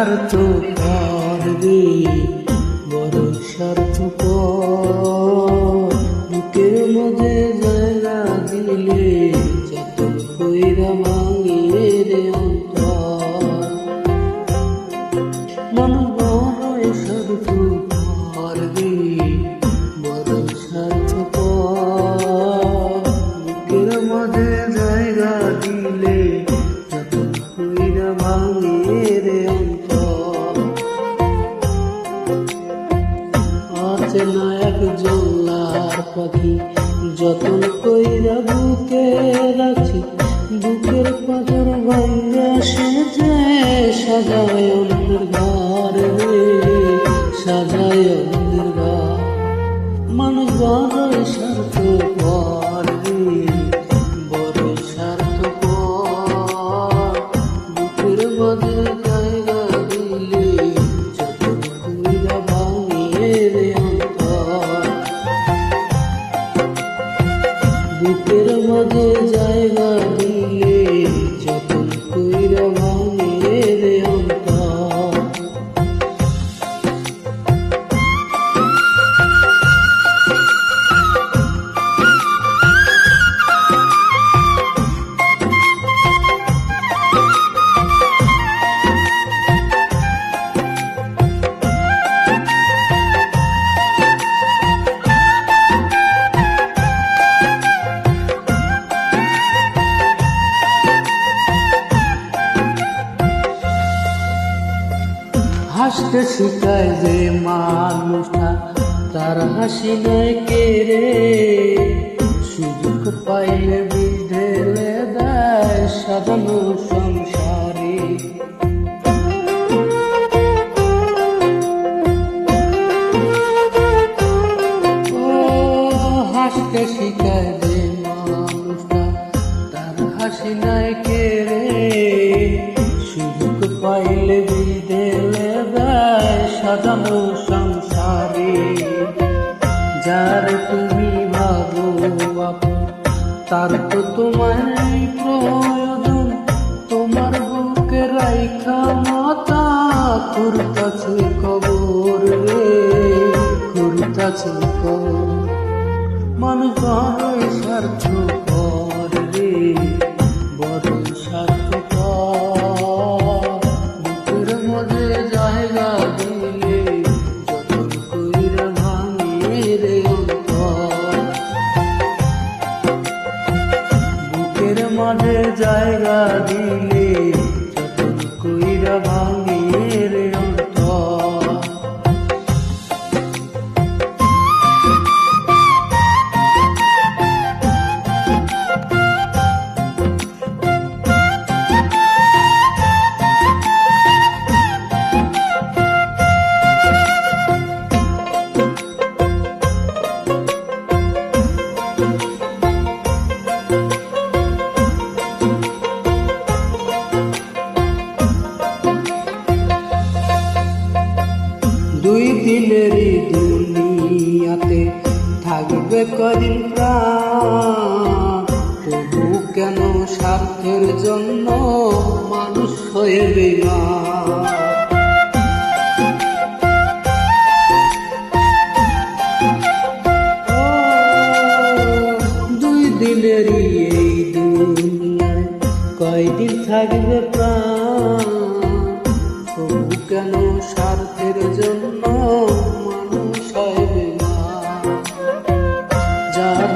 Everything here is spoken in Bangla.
tuh পাথর সেজে সাজায় অন্যের ঘর সাজায় অন্যের ঘর। মানুষ বড় স্বার্থ বুকের জায়গা জায়গা দিলে হাসতে শিখায় যে মানুষটা, তার হাসি নয় কে রে? সুযোগ পাইলে বিষ ঢেলে দেয় সাজানো সংসারে। হাসতে শিখায় যে মানুষটা, তার হাসি নাই কে সাজানো সংসারে, যার তুমি ভাবো আপন তার তো তোমার প্রয়োজন। তোমার বুকে রাইখা মাতা করতাছে কবর রে করতাছে কবর মানুষ বড় স্বার্থ কর রে, বড় স্বার্থ মধ্যে জায়গা মাঝে জায়গা দিলে কইরা ভাঙে দুই দিনেরই দুনিয়াতে থাকবে কদিন তবু কেন স্বার্থের জন্য মানুষ হয়ে ও, দুই দিনেরই এই দুনিয়ায় কয়দিন থাকবে প্রাণ? কেন স্বার্থের জন্য